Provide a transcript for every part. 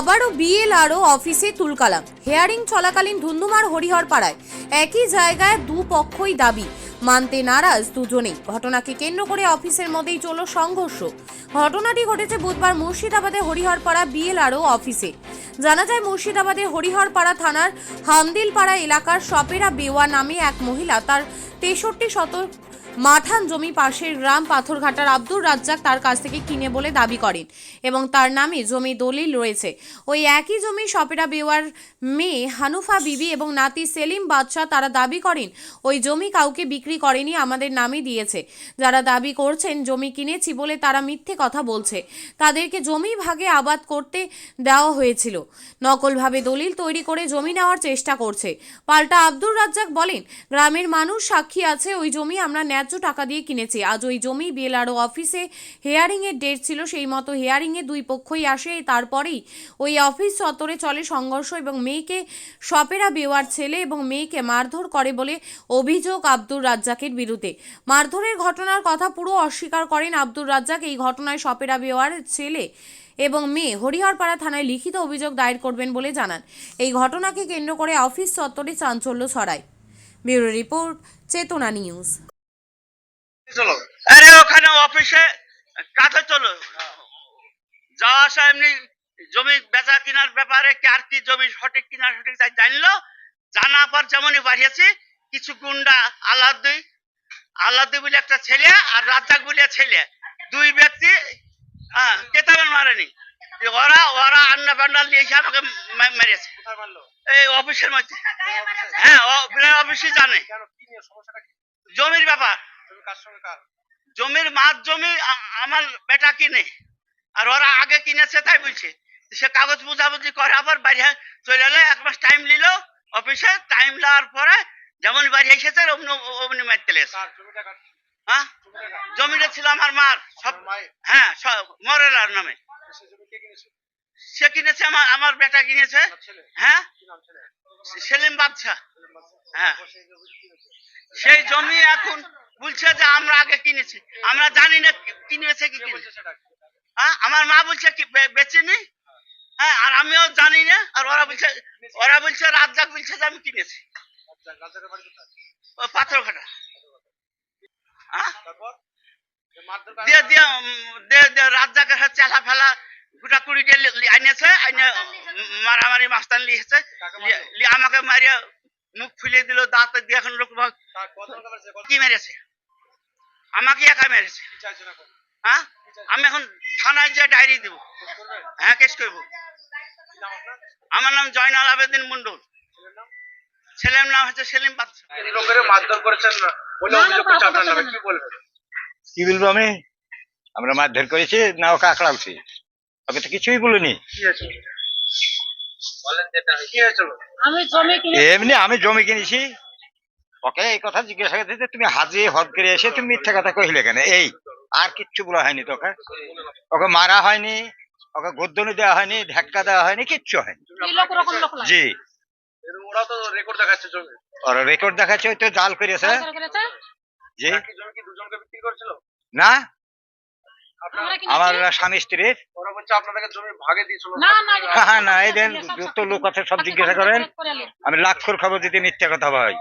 আবারও বিএলআরও অফিসে তুলকালাম। হেয়ারিং চলাকালীন ধুন্ধুমার হরিহর পাড়ায় একই জায়গায় দুপক্ষই দাবি। মানতে নারাজ দুজনেই। ঘটনাকে কেন্দ্র করে অফিসের মধ্যেই চলল সংঘর্ষ। ঘটনাটি ঘটেছে বুধবার মুর্শিদাবাদের হরিহরপাড়া বিএলআরও অফিসে। জানা যায় মুর্শিদাবাদের হরিহরপাড়া থানার হামদিলপাড়া এলাকার সপেরা বেওয়া নামে এক মহিলা তার তেষট্টি শতক মাঠান জমি পাশের গ্রাম পাথরঘাটার আব্দুর রাজ্জাক তার কাছ থেকে কিনে বলে দাবি করেন এবং তার নামে জমি দলিল রয়েছে। ওই একই জমি সপেরা বেওয়ার মেয়ে হানুফা বিবি এবং নাতি সেলিম বাদশাহ তারা দাবি করেন, ওই জমি কাউকে বিক্রি করেনি, আমাদের নামে দিয়েছে। যারা দাবি করছেন, জমি কিনেছি বলে তারা মিথ্যে কথা বলছে। তাদেরকে জমি ভাগে আবাদ করতে দেওয়া হয়েছিল। নকলভাবে দলিল তৈরি করে জমি নেওয়ার চেষ্টা করছে। পাল্টা আব্দুর রাজ্জাক বলেন, গ্রামের মানুষ সাক্ষী আছে, ওই জমি আমরা ন্যায্য টাকা দিয়ে কিনেছে। আজ ওই জমি বিএলআরও অফিসে হেয়ারিং এর ডেট ছিল, সেই মতো হেয়ারিং এ দুই পক্ষই আসে। তারপরেই ওই অফিস চত্বরে চলে সংঘর্ষ এবং মেয়েকে সপেরা বেওয়ার ছেলে এবং মেয়েকে মারধর করে বলে অভিযোগ আব্দুর রাজ্জাকের বিরুদ্ধে। মারধরের ঘটনার কথা পুরো অস্বীকার করেন আব্দুর রাজ্জাক। এই ঘটনায় সপেরা বেওয়ার ছেলে এবং মেয়ে হরিহরপাড়া থানায় লিখিত অভিযোগ দায়ের করবেন বলে জানান। এই ঘটনাকে কেন্দ্র করে অফিস চত্বরে চাঞ্চল্য ছড়ায়। Bureau report, Chetana news. আরে ওখানে অফিসে কাজে চলো। যাওয়া আসা এমনি জমি বেচা কেনার ব্যাপারে কার কি জমি সঠিক কিনা সঠিক তাই জানলো। জানার পর যেমনই বাড়িয়েছি কিছু গুন্ডা আলাদি আলাদি বলে একটা ছেলে আর রাজ্জাক বলে ছেলে। দুই ব্যক্তি হ্যাঁ কেতাবেন মারেনি। ওরা ওরা আন্না পান্ডাল নিয়ে এসে আমাকে মেরেছে এই অফিসের মধ্যে। হ্যাঁ অফিসে জানে। জমির ব্যাপার। তুমি কার সঙ্গে কার? জমির মাছ জমি আমার বেটা কিনে। আর ওরা আগে কিনেছে তাই বলছে। সে কাগজ বুঝাবুঝি করে আবার বাড়ি চলে এলে এক মাস টাইম নিল অফিসে টাইম নেওয়ার পরে যেমন বাড়ি এসেছে অমনি অমনি মারতে হ্যাঁ? জমিটা ছিল আমার মার সব হ্যাঁ সব মরেলার নামে। সে কিনেছে আমার আমার বেটা কিনেছে। হ্যাঁ? সেলিম বাদশা হ্যাঁ। সেই জমি এখন বলছে যে আমরা আগে কিনেছি। আমরা জানি না কিনেছে কি হ্যাঁ? আমার মা বলছে কি বেচেনি হ্যাঁ আর আমিও জানি না। আর ওরা বলছে ওরা বলছে রাজ্জাক বলছে যে আমি কিনেছি। আচ্ছা রাজাকের বাড়ি কোথায়? ও পাথর ঘাটা হ্যাঁ? দিয়ে দিয়ে রাজ্জাকের চেলা ফেলা গুটা কুড়ি দিয়ে আইনে মারামারি মাস্তান? লিয়ে আমাকে মারিয়ে মুখ ফুলিয়ে দিল দাঁত দিয়ে এখন লোক কি মেরেছে? আমাকে একা মেরেছে? হ্যাঁ? আমি এখন থানায় যে ডায়েরি দিব। হ্যাঁ কেস করব? আমার নাম জয়নাল আবেদিন মন্ডল। ছেলের নাম? নাম হচ্ছে সেলিম বাদশা কি বলব আমি? আমরা মারধর করেছি না ওকে আঁকড়ালছি ওকে তো কিছুই বলিনি। কি হয়েছে বলেন যেটা কি হয়েছিল আমি জমি এমনি আমি জমি কিনেছি। ওকে এই কথা জিজ্ঞাসা করতে তুমি হাজিয়ে হদ করে এসে তুমি মিথ্যা কথা কহিলে কেন? এই আর কিচ্ছু বলা হয়নি তোকে। ওকে মারা হয়নি ওকে গদ্দনি দেওয়া হয়নি ধাক্কা দেওয়া হয়নি কিচ্ছু হয়নি। এই লোক ওরকম লোক লাগে। জি। ওরা তো রেকর্ড দেখাচ্ছে জমি ওর রেকর্ড দেখাচ্ছে ওই তো জাল করেছে। জি। জমি কি দুজনকে বিক্রি করছিল? না আমরা স্বামী স্ত্রীর ওরা বলছে আপনাদেরকে জমি ভাগে দিয়েছিল। না না হ্যাঁ, হ্যাঁ, না, এই দেন, যত লোক আছে সব জিজ্ঞাসা করেন। আমি লাক্ষর খাব যদি মিথ্যা কথা ভাই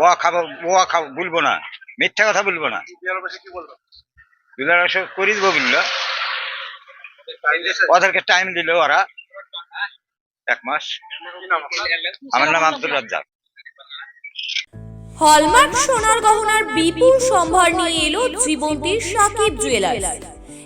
ও খাব ও খাব বলব না। মিথ্যা কথা বলব? না দুলার করে দিব বলল ওদেরকে টাইম দিল ওরা। এক মাস? আমার নাম আব্দুল রাজ্জাক। হলমার্ক সোনার গহনার বিপুল সম্ভার নিয়ে এলো জীবন্তীর সাকিব জুয়েলার্স